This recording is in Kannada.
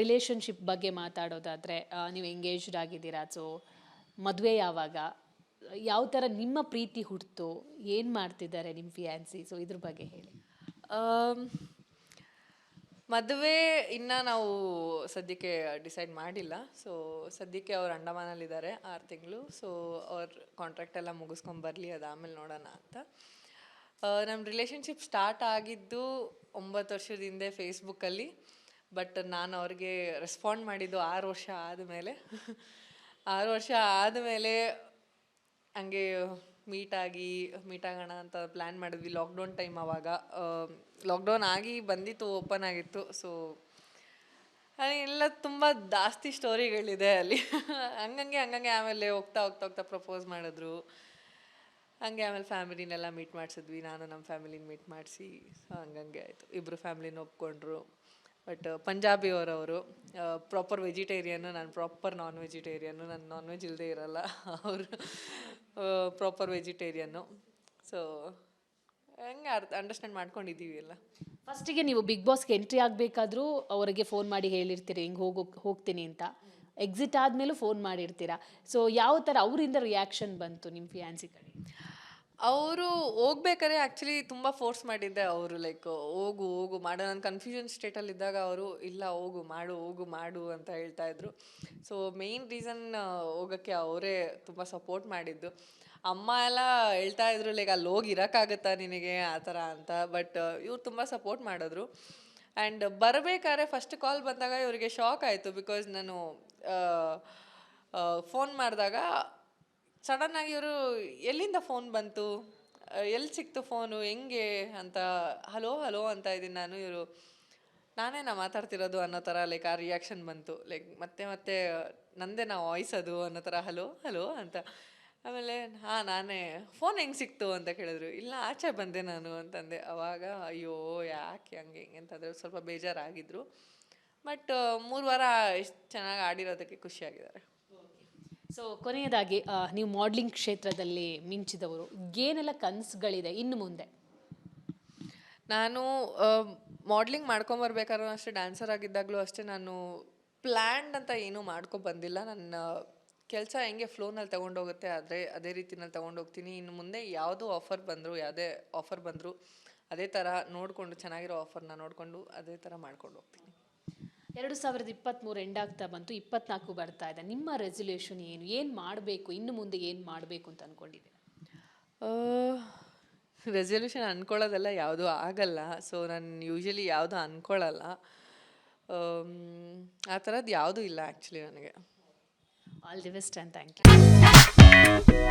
ರಿಲೇಷನ್ಶಿಪ್ ಬಗ್ಗೆ ಮಾತಾಡೋದಾದರೆ ನೀವು ಎಂಗೇಜ್ಡ್ ಆಗಿದ್ದೀರಾ ಸೊ ಮದುವೆ ಯಾವಾಗ? ಯಾವ ಥರ ನಿಮ್ಮ ಪ್ರೀತಿ ಹುಟ್ಟಿತು ಏನು ಮಾಡ್ತಿದ್ದಾರೆ ನಿಮ್ಮ ಫಿಯಾನ್ಸಿ ಸೊ ಇದ್ರ ಬಗ್ಗೆ ಹೇಳಿ. ಮದುವೆ ಇನ್ನು ನಾವು ಸದ್ಯಕ್ಕೆ ಡಿಸೈಡ್ ಮಾಡಿಲ್ಲ. ಸೊ ಸದ್ಯಕ್ಕೆ ಅವ್ರು ಅಂಡಮಾನಲ್ಲಿದ್ದಾರೆ, ಆರು ತಿಂಗಳು. ಸೊ ಅವ್ರ ಕಾಂಟ್ರಾಕ್ಟ್ ಎಲ್ಲ ಮುಗಿಸ್ಕೊಂಡು ಬರಲಿ ಆಮೇಲೆ ನೋಡೋಣ ಅಂತ. ನಮ್ಮ ರಿಲೇಷನ್ಶಿಪ್ ಸ್ಟಾರ್ಟ್ ಆಗಿದ್ದು ಒಂಬತ್ತು ವರ್ಷದ ಹಿಂದೆ ಫೇಸ್ಬುಕ್ಕಲ್ಲಿ ಬಟ್ ನಾನು ಅವ್ರಿಗೆ ರೆಸ್ಪಾಂಡ್ ಮಾಡಿದ್ದು ಆರು ವರ್ಷ ಆದಮೇಲೆ. ಆರು ವರ್ಷ ಆದಮೇಲೆ ಹಂಗೆ ಮೀಟ್ ಆಗಿ ಮೀಟ್ ಆಗೋಣ ಅಂತ ಪ್ಲ್ಯಾನ್ ಮಾಡಿದ್ವಿ. ಲಾಕ್ಡೌನ್ ಟೈಮ್ ಆವಾಗ ಲಾಕ್ಡೌನ್ ಆಗಿ ಬಂದಿತ್ತು ಓಪನ್ ಆಗಿತ್ತು. ಸೊ ಎಲ್ಲ ತುಂಬ ಜಾಸ್ತಿ ಸ್ಟೋರಿಗಳಿದೆ ಅಲ್ಲಿ. ಹಂಗಂಗೆ ಹಂಗಂಗೆ ಆಮೇಲೆ ಹೋಗ್ತಾ ಹೋಗ್ತಾ ಹೋಗ್ತಾ ಪ್ರಪೋಸ್ ಮಾಡಿದ್ರು. ಹಂಗೆ ಆಮೇಲೆ ಫ್ಯಾಮಿಲಿನೆಲ್ಲ ಮೀಟ್ ಮಾಡಿಸಿದ್ವಿ. ನಾನು ನಮ್ಮ ಫ್ಯಾಮಿಲಿನ ಮೀಟ್ ಮಾಡಿಸಿ ಸೊ ಹಂಗಂಗೆ ಆಯಿತು. ಇಬ್ಬರು ಫ್ಯಾಮಿಲಿನ ಒಪ್ಕೊಂಡ್ರು. ಬಟ್ ಪಂಜಾಬಿ ಅವರವರು ಪ್ರಾಪರ್ ವೆಜಿಟೇರಿಯನ್ನು ನಾನು ಪ್ರಾಪರ್ ನಾನ್ ವೆಜಿಟೇರಿಯನ್ನು ನಾನು ನಾನ್ ವೆಜ್ ಇಲ್ಲದೆ ಇರಲ್ಲ. ಅವರು ಪ್ರಾಪರ್ ವೆಜಿಟೇರಿಯನ್ನು ಸೊ ಹಂಗೆ ಅರ್ಥ ಅಂಡರ್ಸ್ಟ್ಯಾಂಡ್ ಮಾಡ್ಕೊಂಡಿದ್ದೀವಿ ಎಲ್ಲ. ಫಸ್ಟಿಗೆ ನೀವು ಬಿಗ್ ಬಾಸ್ಗೆ ಎಂಟ್ರಿ ಆಗಬೇಕಾದ್ರೂ ಅವರಿಗೆ ಫೋನ್ ಮಾಡಿ ಹೇಳಿರ್ತೀರಿ, ಹಿಂಗೆ ಹೋಗೋ, ಹೋಗ್ತೀನಿ ಅಂತ. ಎಕ್ಸಿಟ್ ಆದಮೇಲೂ ಫೋನ್ ಮಾಡಿರ್ತೀರಾ? ಸೊ ಯಾವ ಥರ ಅವರಿಂದ ರಿಯಾಕ್ಷನ್ ಬಂತು ನಿಮ್ಮ ಫಿಯಾನ್ಸಿ ಕಡೆ? ಅವರು ಹೋಗ್ಬೇಕಾದ್ರೆ ಆ್ಯಕ್ಚುಲಿ ತುಂಬ ಫೋರ್ಸ್ ಮಾಡಿದ್ದೆ ಅವರು ಲೈಕ್ ಹೋಗು ಹೋಗು, ಮಾಡು. ನಾನು ಕನ್ಫ್ಯೂಷನ್ ಸ್ಟೇಟಲ್ಲಿ ಇದ್ದಾಗ ಅವರು, ಇಲ್ಲ, ಹೋಗು, ಮಾಡು ಹೋಗು, ಮಾಡು ಅಂತ ಹೇಳ್ತಾ ಇದ್ರು. ಸೊ ಮೇಯ್ನ್ ರೀಸನ್ ಹೋಗೋಕ್ಕೆ ಅವರೇ ತುಂಬ ಸಪೋರ್ಟ್ ಮಾಡಿದ್ದು. ಅಮ್ಮ ಎಲ್ಲ ಹೇಳ್ತಾ ಇದ್ರು, ಲೈಕ್, ಅಲ್ಲಿ ಹೋಗಿ ಇರೋಕ್ಕಾಗತ್ತಾ ನಿನಗೆ? ಆ ಥರ ಅಂತ. ಬಟ್ ಇವ್ರು ತುಂಬ ಸಪೋರ್ಟ್ ಮಾಡಿದ್ರು. ಆ್ಯಂಡ್ ಬರಬೇಕಾದ್ರೆ ಫಸ್ಟ್ ಕಾಲ್ ಬಂದಾಗ ಇವರಿಗೆ ಶಾಕ್ ಆಯಿತು ಬಿಕಾಸ್ ನಾನು ಫೋನ್ ಮಾಡಿದಾಗ ಸಡನ್ ಆಗಿ ಇವರು ಎಲ್ಲಿಂದ ಫೋನ್ ಬಂತು? ಎಲ್ಲಿ ಸಿಕ್ತು ಫೋನು ಹೆಂಗೆ ಅಂತ, ಹಲೋ ಹಲೋ ಅಂತ ಇದ್ದೀನಿ ನಾನು ಇವರು. ನಾನೇ ನಾ ಮಾತಾಡ್ತಿರೋದು ಅನ್ನೋ ಥರ ಲೈಕ್ ಆ ರಿಯಾಕ್ಷನ್ ಬಂತು. ಲೈಕ್ ಮತ್ತೆ ಮತ್ತೆ, ನಂದೇ ನಾ ವಾಯ್ಸ್ ಅದು ಅನ್ನೋ ಥರ, ಹಲೋ ಹಲೋ ಅಂತ. ಆಮೇಲೆ, ಹಾಂ, ನಾನೇ. ಫೋನ್ ಹೆಂಗೆ ಸಿಕ್ತು? ಅಂತ ಕೇಳಿದ್ರು. ಇಲ್ಲ, ಆಚೆ ಬಂದೆ ನಾನು ಅಂತಂದೆ. ಅವಾಗ, ಅಯ್ಯೋ, ಯಾಕೆ ಹಂಗೆ, ಹಿಂಗೆ ಅಂತಂದ್ರೆ. ಸ್ವಲ್ಪ ಬೇಜಾರಾಗಿದ್ರು. ಬಟ್ ಮೂರು ವಾರ ಎಷ್ಟು ಚೆನ್ನಾಗಿ ಆಡಿರೋದಕ್ಕೆ ಖುಷಿಯಾಗಿದ್ದಾರೆ. ಸೊ ಕೊನೆಯದಾಗಿ ನೀವು ಮಾಡ್ಲಿಂಗ್ ಕ್ಷೇತ್ರದಲ್ಲಿ ಮಿಂಚಿದವರು ಏನೆಲ್ಲ ಕನಸುಗಳಿದೆ, ಇನ್ನು ಮುಂದೆ? ನಾನು ಮಾಡ್ಲಿಂಗ್ ಮಾಡ್ಕೊಂಬರ್ಬೇಕಾದ್ರೂ ಅಷ್ಟೇ ಡ್ಯಾನ್ಸರ್ ಆಗಿದ್ದಾಗಲೂ ಅಷ್ಟೇ ನಾನು ಪ್ಲ್ಯಾಂಡ್ ಅಂತ ಏನೂ ಬಂದಿಲ್ಲ. ನನ್ನ ಕೆಲಸ ಹೆಂಗೆ ಫ್ಲೋನಲ್ಲಿ ತೊಗೊಂಡೋಗುತ್ತೆ, ಆದರೆ ಅದೇ ರೀತಿನಲ್ಲಿ ತೊಗೊಂಡೋಗ್ತೀನಿ. ಇನ್ನು ಮುಂದೆ ಯಾವುದೋ ಆಫರ್ ಬಂದರು, ಯಾವುದೇ ಆಫರ್ ಬಂದರು, ಅದೇ ಥರ ನೋಡಿಕೊಂಡು, ಚೆನ್ನಾಗಿರೋ ಆಫರ್ನ ನೋಡಿಕೊಂಡು, ಅದೇ ಥರ ಮಾಡ್ಕೊಂಡು ಹೋಗ್ತೀನಿ. ಎರಡು ಸಾವಿರದ ಇಪ್ಪತ್ತ್ಮೂರು ಎಂಡ್ ಆಗ್ತಾ ಬಂತು ಇಪ್ಪತ್ನಾಲ್ಕು ಬರ್ತಾ ಇದೆ. ನಿಮ್ಮ ರೆಸೊಲ್ಯೂಷನ್ ಏನು? ಏನು ಮಾಡಬೇಕು? ಇನ್ನು ಮುಂದೆ ಏನು ಮಾಡಬೇಕು ಅಂತ ಅಂದ್ಕೊಂಡಿದ್ದೀರಾ ರೆಸಲ್ಯೂಷನ್ ಅಂದ್ಕೊಳ್ಳೋದೆಲ್ಲ ಯಾವುದೂ ಆಗಲ್ಲ. ಸೊ ನಾನು ಯೂಶಲಿ ಯಾವುದೂ ಅಂದ್ಕೊಳ್ಳಲ್ಲ ಆ ಥರದ್ದು ಯಾವುದೂ ಇಲ್ಲ ಆ್ಯಕ್ಚುಲಿ ನನಗೆ. All the best and thank you